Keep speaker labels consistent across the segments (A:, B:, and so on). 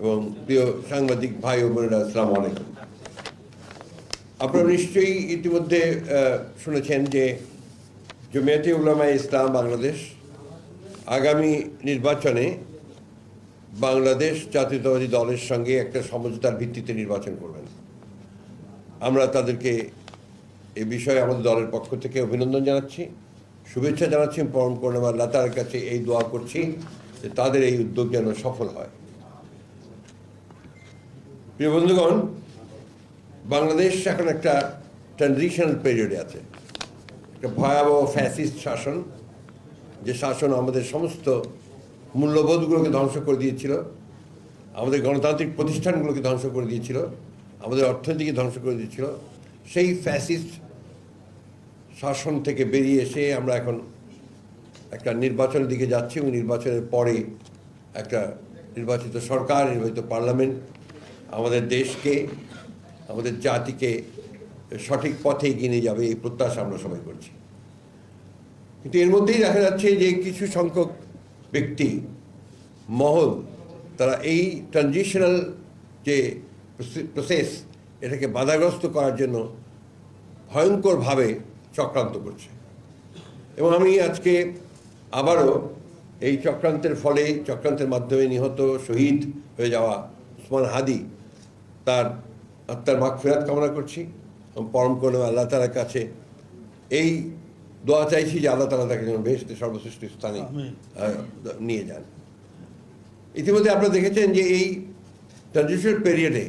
A: এবং প্রিয় সাংবাদিক ভাই ও বোনেরা, আসসালামু আলাইকুম। আপনারা নিশ্চয়ই ইতিমধ্যে শুনেছেন যে জমিয়াতে উলামায়ে ইসলাম বাংলাদেশ আগামী নির্বাচনে বাংলাদেশ জাতীয়তাবাদী দলের সঙ্গে একটা সমঝোতার ভিত্তিতে নির্বাচন করবেন। আমরা তাদেরকে এ বিষয়ে আমাদের দলের পক্ষ থেকে অভিনন্দন জানাচ্ছি, শুভেচ্ছা জানাচ্ছি পরম করলাম আল্লাহ তার কাছে এই দোয়া করছি যে তাদের এই উদ্যোগ যেন সফল হয়। প্রিয় বন্ধুগণ, বাংলাদেশ এখন একটা ট্রানজিশনাল পিরিয়ডে আছে। একটা ভয়াবহ ফ্যাসিস্ট শাসন, যে শাসন আমাদের সমস্ত মূল্যবোধগুলোকে ধ্বংস করে দিয়েছিল, আমাদের গণতান্ত্রিক প্রতিষ্ঠানগুলোকে ধ্বংস করে দিয়েছিল, আমাদের অর্থনীতিকে ধ্বংস করে দিয়েছিল। সেই ফ্যাসিস্ট শাসন থেকে বেরিয়ে এসে আমরা এখন একটা নির্বাচনের দিকে যাচ্ছি। এবং নির্বাচনের পরে একটা নির্বাচিত সরকার, নির্বাচিত পার্লামেন্ট আমাদের দেশকে, আমাদের জাতিকে সঠিক পথে এগিয়ে নিয়ে যাবে এই প্রত্যাশা আমরা সবাই করছি। কিন্তু এর মধ্যেই দেখা যাচ্ছে যে কিছু সংখ্যক ব্যক্তি, মহল, তারা এই ট্রানজিশনাল যে প্রসেস এটাকে বাধাগ্রস্ত করার জন্য ভয়ঙ্করভাবে চক্রান্ত করছে। এবং আমি আজকে আবারও এই চক্রান্তের ফলে, চক্রান্তের মাধ্যমে নিহত, শহীদ হয়ে যাওয়া উসমান হাদি তার আত্মার মাগ ফেরাত কামনা করছি এবং পরম করল আল্লাহ তালার কাছে এই দোয়া চাইছি যে আল্লাহ তালা তাকে যেন বেহেস্তে সর্বশ্রেষ্ঠ স্থানে নিয়ে যান। ইতিমধ্যে আপনারা দেখেছেন যে এই ট্রানজিশন পিরিয়ডে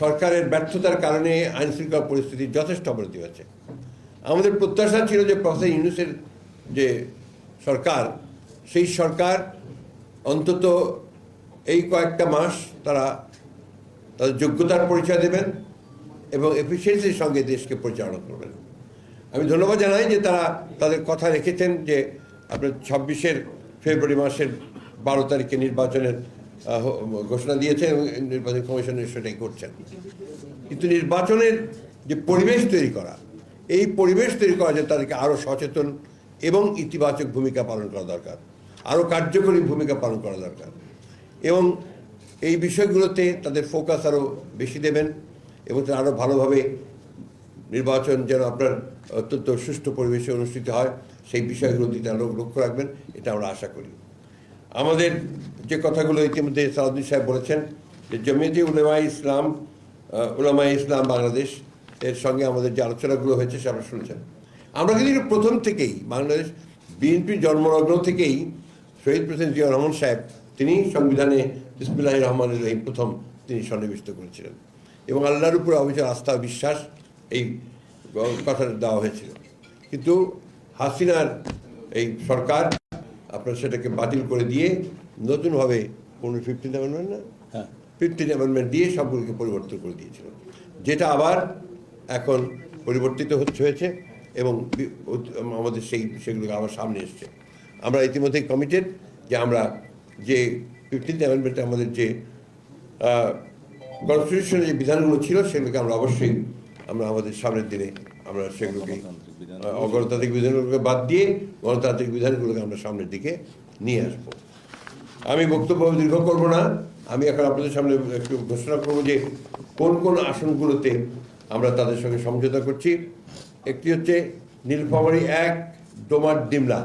A: সরকারের ব্যর্থতার কারণে আইন শৃঙ্খলা পরিস্থিতির যথেষ্ট অবনতি হয়েছে। আমাদের প্রত্যাশা ছিল যে প্রফেসর ইউনুসের যে সরকার সেই সরকার অন্তত এই কয়েকটা মাস তারা তাদের যোগ্যতার পরিচয় দেবেন এবং এফিসিয়েন্সির সঙ্গে দেশকে পরিচালনা করবেন। আমি ধন্যবাদ জানাই যে তারা তাদের কথা রেখেছেন যে আপনার ছাব্বিশের ফেব্রুয়ারি মাসের বারো তারিখে নির্বাচনের ঘোষণা দিয়েছেন এবং নির্বাচন কমিশনের সেটাই করছেন। কিন্তু নির্বাচনের যে পরিবেশ তৈরি করা, এই পরিবেশ তৈরি করা যে তাদেরকে আরও সচেতন এবং ইতিবাচক ভূমিকা পালন করা দরকার আরও কার্যকরী ভূমিকা পালন করা দরকার এবং এই বিষয়গুলোতে তাদের ফোকাস আরও বেশি দেবেন এবং তারা আরও ভালোভাবে নির্বাচন যেন আপনার অত্যন্ত সুষ্ঠু পরিবেশে অনুষ্ঠিত হয়, সেই বিষয়গুলো দিতে আরও লক্ষ্য রাখবেন, এটা আমরা আশা করি। আমাদের যে কথাগুলো ইতিমধ্যে সালাউদ্দিন সাহেব বলেছেন যে জমিয়তে উলেমা ইসলাম উলামা ইসলাম বাংলাদেশ, এর সঙ্গে আমাদের যে আলোচনাগুলো হয়েছে সে আপনারা শুনেছেন। আমরা কিন্তু প্রথম থেকেই বাংলাদেশ বিএনপির জন্মলগ্ন থেকেই শহীদ প্রেসিডেন্ট জিয়া রহমান সাহেব তিনি সংবিধানে ইসমিল্লাহ রহমানের এই প্রথম তিনি সন্নিবিষ্ট করেছিলেন। এবং আল্লাহর উপর অবিচার আস্থা বিশ্বাস এই কথাটা দেওয়া হয়েছিল। কিন্তু হাসিনার এই সরকার আপনার সেটাকে বাতিল করে দিয়ে নতুনভাবে কোনো ফিফটিন অ্যামেন্ডমেন্ট না
B: হ্যাঁ।
A: ফিফটিন অ্যামেন্ডমেন্ট দিয়ে সবগুলোকে পরিবর্তন করে দিয়েছিল। যেটা আবার এখন পরিবর্তিত হচ্ছে হয়েছে এবং আমাদের সেই সেগুলোকে আবার সামনে এসছে। আমরা ইতিমধ্যেই কমিটেড যে আমরা যে ফিফটিন অ্যামেন্ডমেন্টে আমাদের যে কনস্টিটিউশনের যে বিধানগুলো ছিল সেগুলোকে আমরা অবশ্যই আমরা আমাদের সামনের দিনে আমরা সেগুলোকে অগণতান্ত্রিক বিধানগুলোকে বাদ দিয়ে গণতান্ত্রিক বিধানগুলোকে আমরা সামনের দিকে নিয়ে আসব। আমি বক্তব্য দীর্ঘ করব না। আমি এখন আপনাদের সামনে একটু ঘোষণা করব যে কোন কোন আসনগুলোতে আমরা তাদের সঙ্গে সমঝোতা করছি। একটি হচ্ছে নীলফামারী এক, ডোমার ডিমলা।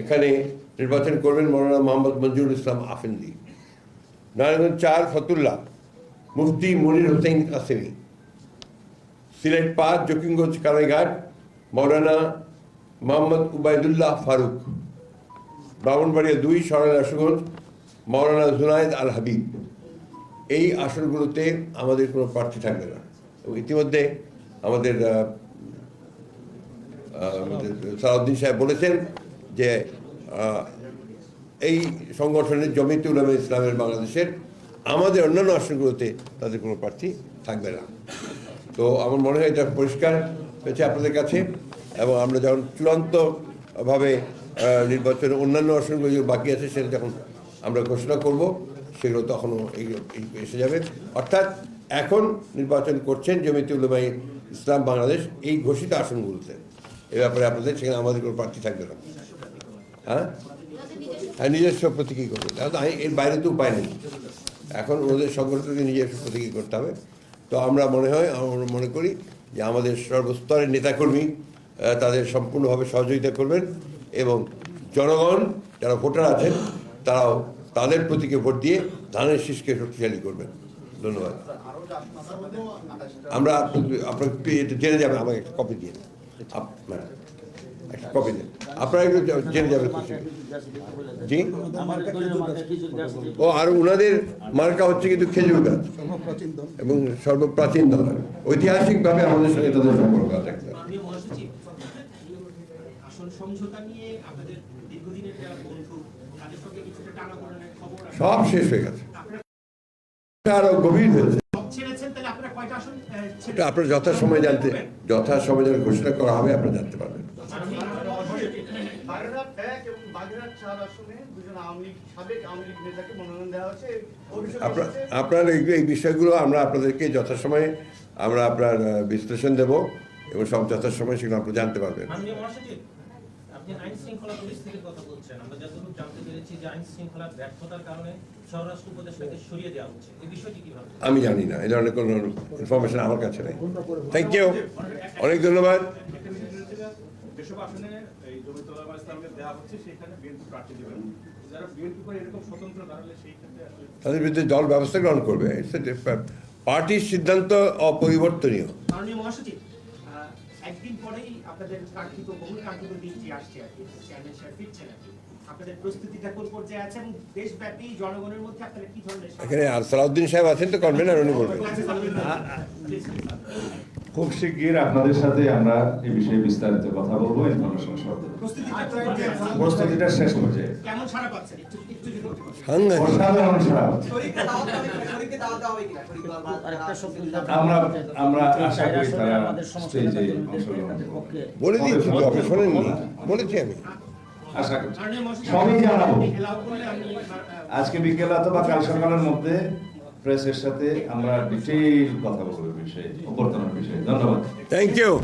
A: এখানে নির্বাচন করবেন মৌলানা মোহাম্মদ মঞ্জুর ইসলাম আফেন্দি, নারায়ণগঞ্জ চার ফতুল্লাহ মুফতি মনির হোসেন কাসেমি, সিলেট পাঁচ, জকিমগঞ্জ কানাইঘাট মৌলানা মোহাম্মদ উবায়দুল্লাহ ফারুক, ব্রাহ্মণবাড়িয়া দুই, সরাল আশুগঞ্জ মৌলানা জুনায়েদ আল হাবিব। এই আসনগুলোতে আমাদের কোনো প্রার্থী থাকবে না। ইতিমধ্যে আমাদের আমাদের সালাউদ্দিন সাহেব বলেছেন যে এই সংগঠনের জমিতে উলামা ইসলামের বাংলাদেশের আমাদের অন্যান্য আসনগুলোতে তাদের কোনো প্রার্থী থাকবে না। তো আমার মনে হয় এটা পরিষ্কার হয়েছে আপনাদের কাছে এবং আমরা যখন চূড়ান্তভাবে নির্বাচনের অন্যান্য আসনগুলো যে বাকি আছে সেটা যখন আমরা ঘোষণা করব, সেগুলো তখনও এসে যাবে। অর্থাৎ এখন নির্বাচন করছেন জমিতে উলেমাই ইসলাম বাংলাদেশ এই ঘোষিত আসনগুলোতে। এ ব্যাপারে আপনাদের সেখানে আমাদের কোনো প্রার্থী থাকবে না। হ্যাঁ? হ্যাঁ নিজস্ব প্রতীকী করবে। তাহলে এর বাইরে তো উপায় নেই। এখন ওদের সংগঠনকে নিজস্ব প্রতীকী করতে হবে। তো আমরা মনে হয়, আমরা মনে করি যে আমাদের সর্বস্তরের নেতাকর্মী তাদের সম্পূর্ণভাবে সহযোগিতা করবেন এবং জনগণ যারা ভোটার আছেন, তারাও তাদের প্রতীকে ভোট দিয়ে ধানের শীষকে শক্তিশালী করবেন। ধন্যবাদ। আমরা আপনার একটু জেনে যাবেন, আমাকে একটা কপি দিয়ে কপি দিন? আপনারা একটু জেনে যাবেন খুশি। জি? ও, আর ওনাদের মার্কা হচ্ছে কিন্তু খেজুর গাছ। এবং সর্বপ্রাচীন দল ঐতিহাসিকভাবে আমাদের সঙ্গে তাদের সম্পর্ক আছে। সব শেষ হয়ে গেছে। আরও গভীর হয়েছে।
C: ছেড়েছেন তাহলে আপনারা কয়টা আসন?
A: আপনার যথাসময় জানতে যথাসময় যখন ঘোষণা করা হবে আপনারা জানতে পারবেন।
D: বাগেরহাট এক এবং বাগেরহাট চার আসনে দুজন আওয়ামী লীগ সাবেক আওয়ামী লীগ নেতাকে মনোনয়ন দেওয়া হয়েছে।
A: আপনার এই- বিষয়গুলো আমরা আপনাদেরকে যথাসময়ে আমরা আপনার বিশ্লেষণ দেব এবং সব যথাসময়ে সেগুলো আপনারা জানতে পারবেন।
C: আপনি আইন শৃঙ্খলা পরিস্থিতির কথা বলছেন আমরা যতটুকু জানতে পেরেছি যে আইন শৃঙ্খলার ব্যর্থতার কারণে স্বরাষ্ট্র উপদেষ্টাকে সরিয়ে দেওয়া হচ্ছে। এই বিষয়টি কীভাবে?
A: আমি জানি না এই ধরনের কোনো ইনফরমেশন আমার কাছে নেই। থ্যাংক ইউ অনেক ধন্যবাদ।
E: যেসব আসনে এই জমিতে ইসলামকে দেওয়া হচ্ছে সেখানে বিএনপি প্রার্থী দেবেন যারা বিএনপি করে এরকম স্বতন্ত্র দাঁড়ালে সেই ক্ষেত্রে
A: তাদের বিরুদ্ধে দল ব্যবস্থা গ্রহণ করবে। পার্টির সিদ্ধান্ত অপরিবর্তনীয়।
C: মাননীয় মহাসচিব। একদিন পরেই আপনাদের কাঙ্ক্ষিত বহুল কাঙ্ক্ষিত দিনটি আসছে আর কি। চেয়ারম্যান সাহেব ফিরছেন আর কি। আপনাদের প্রস্তুতিটা কোন পর্যায়ে আছে এবং দেশব্যাপী জনগণের মধ্যে আপনারা কি ধরনের
A: এখানে আর সালাউদ্দিন সাহেব আছেন তো কনভেনার উনি বলবেন।
F: খুব শিগগির আপনাদের সাথে আমরা এই বিষয়ে বিস্তারিত কথা বলব ইনফরমেশন সহ।
C: প্রস্তুতিটা
F: শেষ পর্যায়ে। অসাধারণ সারা আমরা- আমরা আশা করি তারা স্টেজে অংশগ্রহণ
A: বলে দিয়েছি তো আপনি শোনেননি। বলেছি আমি।
F: আশা করছি সবই জানাব। আজকে বিকেল অথবা কাল সকালের মধ্যে প্রেসের সাথে আমরা ডিটেইল কথা বলব বিষয়ে অভ্যর্থনার বিষয়ে। ধন্যবাদ।
A: Thank you